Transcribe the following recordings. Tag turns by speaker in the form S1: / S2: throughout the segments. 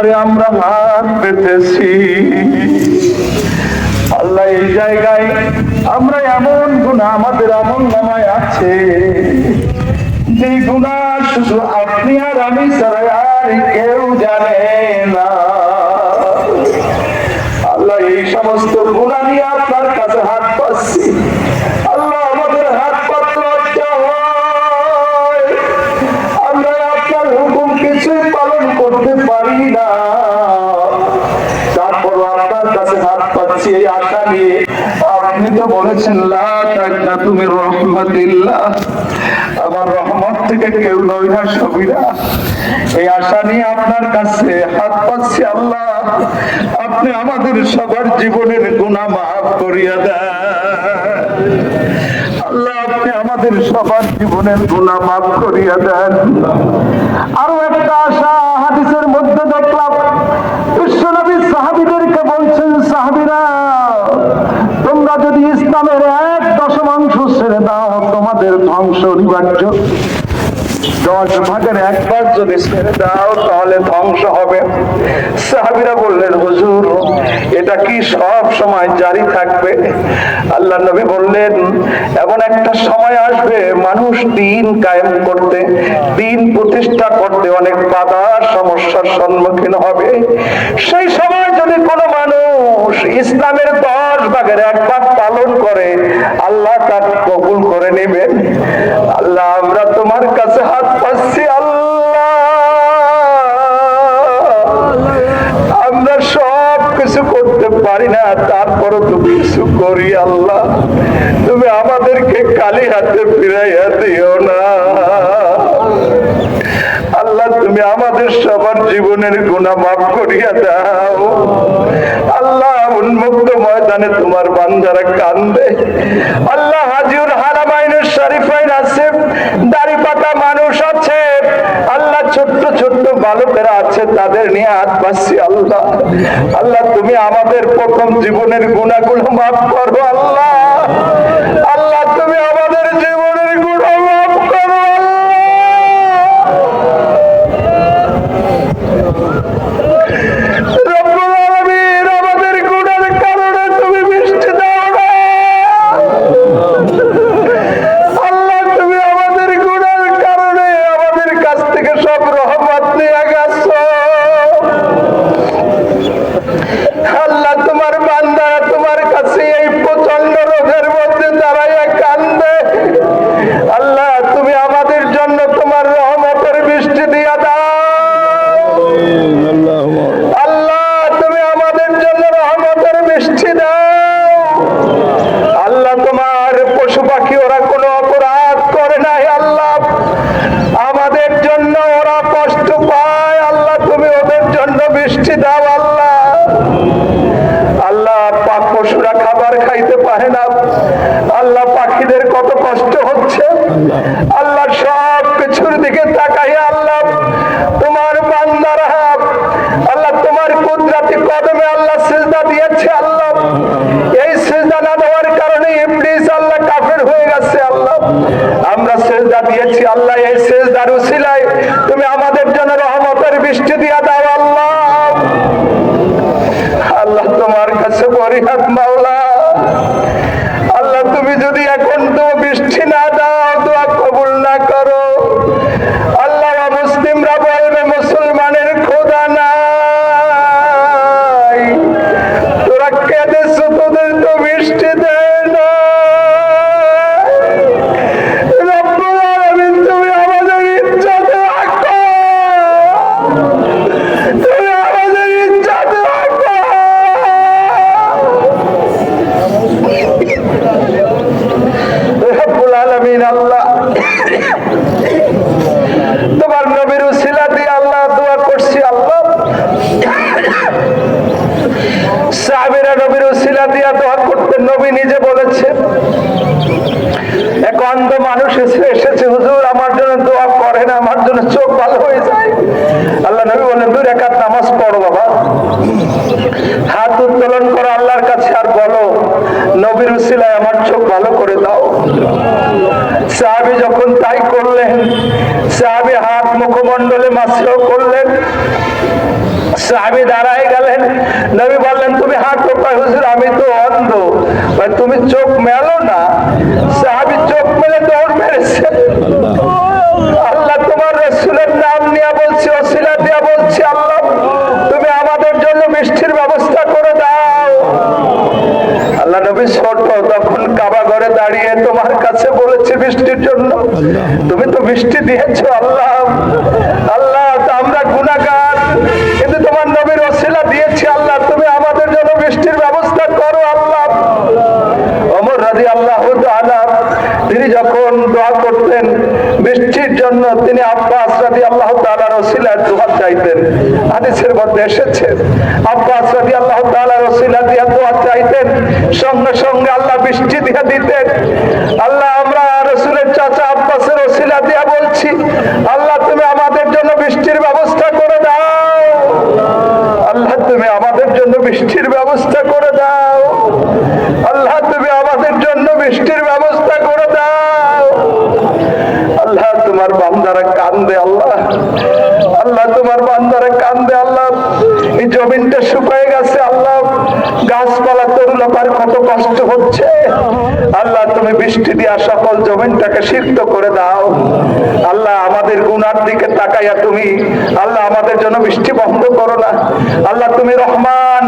S1: দরবারে আমরা হাত পেতেছি। আল্লাহ এই জায়গায় আমরা এমন গুণা আমাদের এমন নামায় আছে। যে গুণা শুধু আপনি আর আমি আর কেউ জানে না। আল্লাহ এই সমস্ত গুণা তারপর আপনার কাছে হাত পাচ্ছি এই আশা নিয়ে। আপনি তো বলেছেন তুমি রহমাতিল্লাহ। আমার রহমত থেকে কেউ সবিরা। এই আশা নিয়ে আপনার কাছে হাত পাচ্ছি আল্লাহ। আপনি আমাদের সবার জীবনের গুণা মাফ করিয়া আপনি আমাদের সবার জীবনের গুণা মাফ করিয়া দেন। আরও একটা আশা হাদিসের মধ্যে দেখলাম বিশ্বনবী সাহাবিদেরকে বলছেন, সাহাবিরা, তোমরা যদি ইসলামের এক দশমাংশ ছেড়ে দাও, তোমাদের ধ্বংস অনিবার্য। দশ ভাগের এক ভাগ যদি ছেড়ে দাও, তাহলে ধ্বংস হবে। সাহাবিরা বললেন, হুজুর, এটা কি সব সময় জারি থাকবে? আল্লাহ নবী বললেন, এমন একটা সময় আসবে, মানুষ দিন কায়েম করতে, দিন প্রতিষ্ঠা করতে অনেক বাধা সমস্যার সম্মুখীন হবে। সেই সময় যদি কোনো মানুষ ইসলামের দশ ভাগের এক ভাগ পালন করে, আল্লাহ তার কবুল করে নেবেন। কালি হাতে ফিরাইয়া দিও না। আল্লাহ, তুমি আমাদের সবার জীবনের গুণা মাফ করিয়া দাও। আল্লাহ, উন্মুক্ত ময়দানে তোমার বান্দারা কান্দে আল্লাহ হাজিউর হারামাইনের শরীফাইন আছে, দাড়ি পাকা মানুষ আছে। আল্লাহ, ছোট্ট ছোট্ট বালকেরা আছে, তাদের নিয়ে হাত পাচ্ছি আল্লাহ। আল্লাহ, তুমি আমাদের প্রথম জীবনের গুণাগুলো মাফ করো আল্লাহ। থেকে বৃষ্টি দাও আল্লাহ। আল্লাহ পাক পশুরা খাবার খাইতে পারে না। আল্লাহ পাখিদের কত কষ্ট হচ্ছে। আল্লাহ সব কিছুর দিকে তাকাই বরিহাত মাওলা। মানুষ এসে এসেছে, হুজুর, আমার জন্য দোয়া করেন আমার জন্য চোখ ভালো হয়ে যায়। আল্লাহ নবী বললেন, দুই রেখাত নামাজ পড়ো বাবা। হাত উত্তোলন করো আল্লাহর কাছে আর বলো, নবীর উসিলায় আমার চোখ ভালো করে দাও। সাহাবি যখন তাই করলেন, সাহাবি হাত মুখমণ্ডলে মাসেও করলেন, সাহাবি দাঁড়ায় গেলেন। নবী বললেন, তুমি হাত হুজুর, আমি তো অন্ধ। তুমি চোখ মেলো না। সাহাবি চোখ মেলে দৌড় মেরেছে আল্লাহ তোমার রসুলের নাম নিয়ে বলছি অসিলা দিয়া বলছি আল্লাহ তুমি আমাদের জন্য মিষ্টির ব্যবস্থা করে দাও আল্লাহ নবী ছোট তখন কাবা ঘরে দাঁড়িয়ে তোমার কাছে বলেছে বৃষ্টির জন্য তুমি তো বৃষ্টি দিয়েছ আল্লাহ আল্লাহ তা আমরা গুণাগার কিন্তু তোমার নবীর অশিলা দিয়েছি আল্লাহ তুমি আমাদের জন্য বৃষ্টির ব্যবস্থা করো আল্লাহ অমর রাজি আল্লাহ তিনি যখন দোয়া করতেন বৃষ্টির জন্য তিনি আব্বাস রাজি আল্লাহ তালার ওসিলার দোয়া চাইতেন হাদিসের মধ্যে এসেছে। আব্বাস রাজি আল্লাহ তালার ওসিলা দিয়া দোয়া চাইতেন, সঙ্গে সঙ্গে আল্লাহ বৃষ্টি দিয়ে দিতেন। আল্লাহ, আমরা রসুলের চাচা আব্বাসের ওসিলা দিয়া বলছি, আল্লাহ, তুমি আমাদের জন্য বৃষ্টির ব্যবস্থা করে দাও। আল্লাহ, তুমি আমাদের জন্য বৃষ্টির ব্যবস্থা করে দাও আল্লাহ তুমি আমাদের জন্য বৃষ্টির ব্যবস্থা করে দাও আল্লাহ তোমার বান্দারা কান্দে আল্লাহ আল্লাহ তোমার বান্দারা কান্দে আল্লাহ এই জমিনটা শুকায় গেছে আল্লাহ গাছপালা তরুলতার কত কষ্ট হচ্ছে। আল্লাহ, তুমি বৃষ্টি দিয়া সকল জমিনটাকে সিদ্ধ করে দাও। আল্লাহ, আমাদের গুনার দিকে তাকাইয়া তুমি, আল্লাহ, আমাদের জন্য বৃষ্টি বন্ধ করো না। আল্লাহ, তুমি রহমান।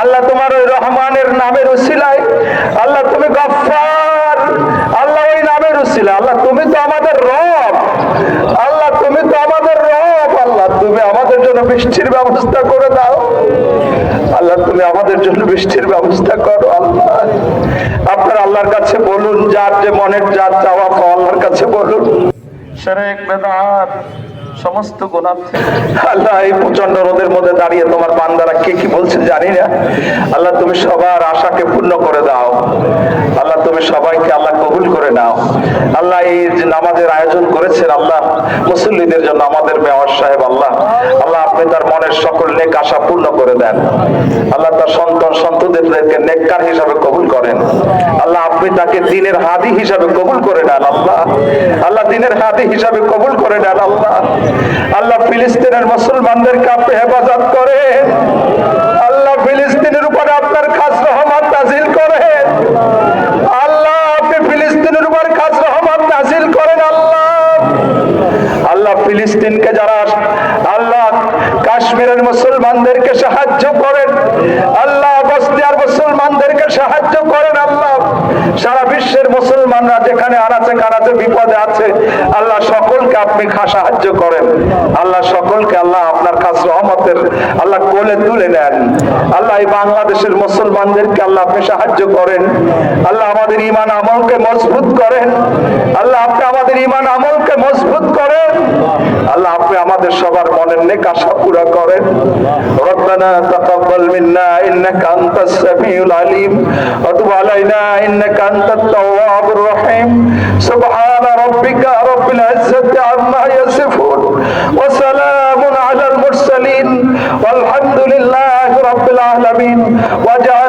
S1: আল্লাহ, তোমার ওই রহমানের নামের উসিলায়, আল্লাহ, তুমি গফফার। আল্লাহ, ওই নামের উসিলা আল্লাহ, তুমি তো আমাদের রব। আল্লাহ, তুমি তো আমাদের রব। আল্লাহ, তুমি আমাদের জন্য বৃষ্টির ব্যবস্থা করে দাও। আল্লাহ, তুমি আমাদের জন্য বৃষ্টির ব্যবস্থা করো, আল্লাহ। আপনার আল্লাহর কাছে বলুন, যার যে মনের যার চাওয়া, আল্লাহর কাছে বলুন। সেরেক বেদাত সমস্ত গোনা আল্লাহ এই প্রচণ্ড রোদের মধ্যে দাঁড়িয়ে তোমার বান্দারা কে কি বলছে জানি না। আল্লাহ তুমি সবার আশাকে পূর্ণ করে দাও। আল্লাহ তুমি সবাইকে আল্লাহ কবুল করে নাও। আল্লাহ এই যে নামাজের আয়োজন করেছেন আল্লাহ, মুসল্লিদের জন্য আমাদের মেয়র সাহেব আল্লাহ আল্লাহ আপনি তার মনের সকল নেক আশা পূর্ণ করে দেন। আল্লাহ তার সন্তান সন্ততিদেরকে নেককার হিসাবে কবুল করেন। আল্লাহ আপনি তাকে দিনের হাদি হিসাবে কবুল করে নেন আল্লাহ। আল্লাহ দিনের হাদি হিসাবে কবুল করে নেন আল্লাহ। আল্লাহ ফিলিস্তিনের মুসলমানদেরকে আপনি হেফাজত করে আল্লাহ ফিলিস্তিনের উপরে আপনার খাস রহমত নাজিল করেন। আল্লাহ, আপনি ফিলিস্তিনের উপর খাস রহমত নাজিল করেন আল্লাহ। আল্লাহ ফিলিস্তিনকে যারা, আল্লাহ কাশ্মীরের মুসলমানদেরকে সাহায্য করেন। আল্লাহ বসনিয়ার মুসলমানদেরকে সাহায্য সারা বিশ্বের মুসলমানরা যেখানে আনাচে কানাচে বিপদে আছে আল্লাহ সকলকে আপনি খা সাহায্য করেন আল্লাহ সকলকে আল্লাহ আপনার খাস রহমতের আল্লাহ কোলে তুলে নেন আল্লাহ এই বাংলাদেশের মুসলমানদেরকে আল্লাহ আপনি সাহায্য করেন আল্লাহ আমাদের ইমান আমলকে মজবুত করেন আল্লাহ আপনি আমাদের ইমান আমলকে মজবুত করেন আল্লাহ আপনি আমাদের সবার মনের নেক আশা পুরা করেন ربنا تقبل منا انك انت السميع العليم وتب علينا انك أنت التواب الرحيم. سبحان ربك رب العزة عما يصفون وسلام على المرسلين. والحمد لله رب العالمين. وجعل